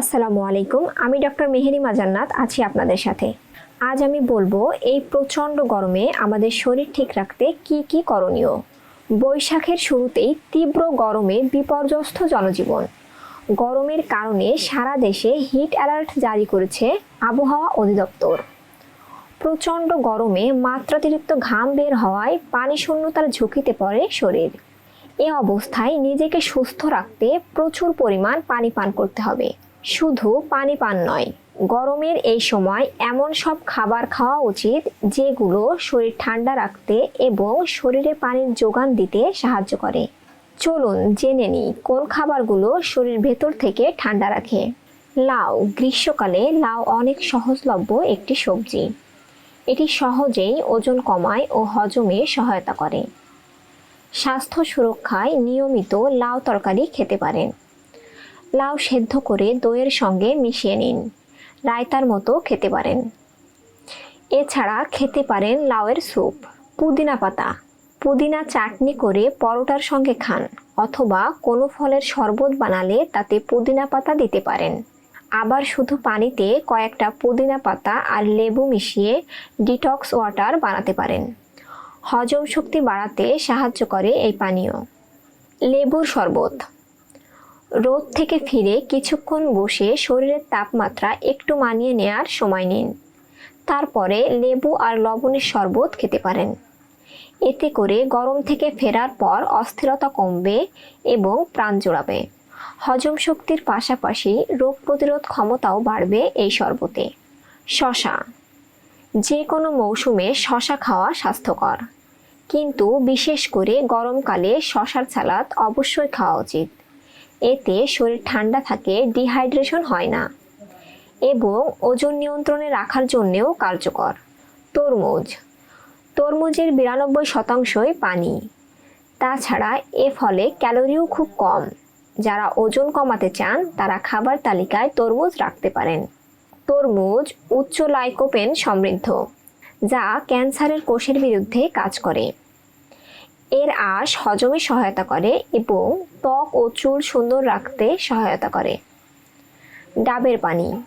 আসসালামু আলাইকুম, আমি ডক্টর মেহেরিমা জান্নাত, আছি আপনাদের সাথে। আজ আমি বলব, এই প্রচণ্ড গরমে আমাদের শরীর ঠিক রাখতে কি কি করণীয়? বৈশাখের শুরুতেই তীব্র গরমে বিপর্যস্ত জনজীবন। গরমের কারণে সারা দেশে হিট অ্যালার্ট জারি করেছে আবহাওয়া অধিদপ্তর। প্রচণ্ড গরমে মাত্রাতিরিক্ত ঘাম বের হওয়ায় পানি শূন্যতার ঝুঁকিতে পড়ে শরীর। এ অবস্থায় নিজেকে সুস্থ রাখতে প্রচুর পরিমাণ পানি পান করতে হবে। শুধু পানি পান নয়, গরমের এই সময় এমন সব খাবার খাওয়া উচিত যেগুলো শরীর ঠান্ডা রাখতে এবং শরীরে পানির যোগান দিতে সাহায্য করে। চলুন জেনে নিই কোন খাবারগুলো শরীর ভেতর থেকে ঠান্ডা রাখে। লাউ, গ্রীষ্মকালে লাউ অনেক সহজলভ্য একটি সবজি। এটি সহজেই ওজন কমায় ও হজমে সহায়তা করে। স্বাস্থ্য সুরক্ষায় নিয়মিত লাউ তরকারি খেতে পারেন। লাউ সেদ্ধ করে দইয়ের সঙ্গে মিশিয়ে নিন। রায়তার মতো খেতে পারেন। এছাড়া খেতে পারেন লাউয়ের স্যুপ, পুদিনা পাতা। পুদিনা চাটনি করে পরোটার সঙ্গে খান অথবা কোনো ফলের শরবত বানালে তাতে পুদিনা পাতা দিতে পারেন। আবার শুধু পানিতে কয়েকটা পুদিনা পাতা আর লেবু মিশিয়ে ডিটক্স ওয়াটার বানাতে পারেন। হজম শক্তি বাড়াতে সাহায্য করে এই পানীয়। লেবুর শরবত। রোদ থেকে ফিরে কিছুক্ষণ বসে শরীরের তাপমাত্রা একটু মানিয়ে নেয়ার সময় নিন। তারপরে লেবু আর লবণের শরবত খেতে পারেন। এতে করে গরম থেকে ফেরার পর অস্থিরতা কমবে এবং প্রাণ জোড়াবে। হজম শক্তির পাশাপাশি রোগ প্রতিরোধ ক্ষমতাও বাড়বে এই শরবতে। শশা। যে কোনো মৌসুমে শশা খাওয়া স্বাস্থ্যকর। কিন্তু বিশেষ করে গরমকালে শশার সালাদ অবশ্যই খাওয়া উচিত। এতে শরীর ঠান্ডা থাকে ডিহাইড্রেশন হয় না এবং ওজন নিয়ন্ত্রণে রাখার জন্যেও কার্যকর। তরমুজ। তরমুজের বিরানব্বই শতাংশই পানি। তাছাড়া এ ফলে ক্যালোরিও খুব কম। যারা ওজন কমাতে চান, তারা খাবার তালিকায় তরমুজ রাখতে পারেন। তরমুজ উচ্চ লাইকোপেন সমৃদ্ধ, যা ক্যান্সারের কোষের বিরুদ্ধে কাজ করে। এর আঁশ হজমে সহায়তা করে এবং ত্বক ও চুল সুন্দর রাখতে সহায়তা করে। ডাবের পানি।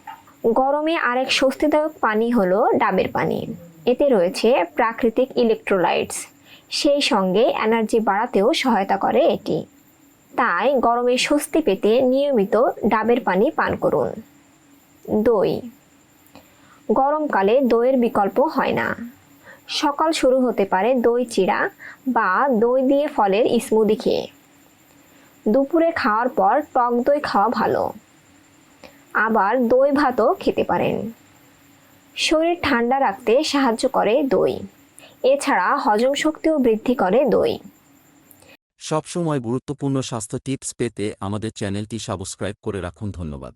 গরমে আরেক স্বস্তিদায়ক পানি হলো ডাবের পানি। এতে রয়েছে প্রাকৃতিক ইলেকট্রোলাইটস সেই সঙ্গে এনার্জি বাড়াতেও সহায়তা করে এটি। তাই গরমে স্বস্তি পেতে নিয়মিত ডাবের পানি পান করুন। দই। গরমকালে দইয়ের বিকল্প হয় না। সকাল শুরু হতে পারে দই চিড়া বা দই দিয়ে ফলের স্মুদি খেয়ে। দুপুরে খাওয়ার পর টক দই খাওয়া ভালো। আবার দই ভাতও খেতে পারেন। শরীর ঠান্ডা রাখতে সাহায্য করে দই। এছাড়া হজম শক্তিও বৃদ্ধি করে দই। সবসময় গুরুত্বপূর্ণ স্বাস্থ্য টিপস পেতে আমাদের চ্যানেলটি সাবস্ক্রাইব করে রাখুন, ধন্যবাদ।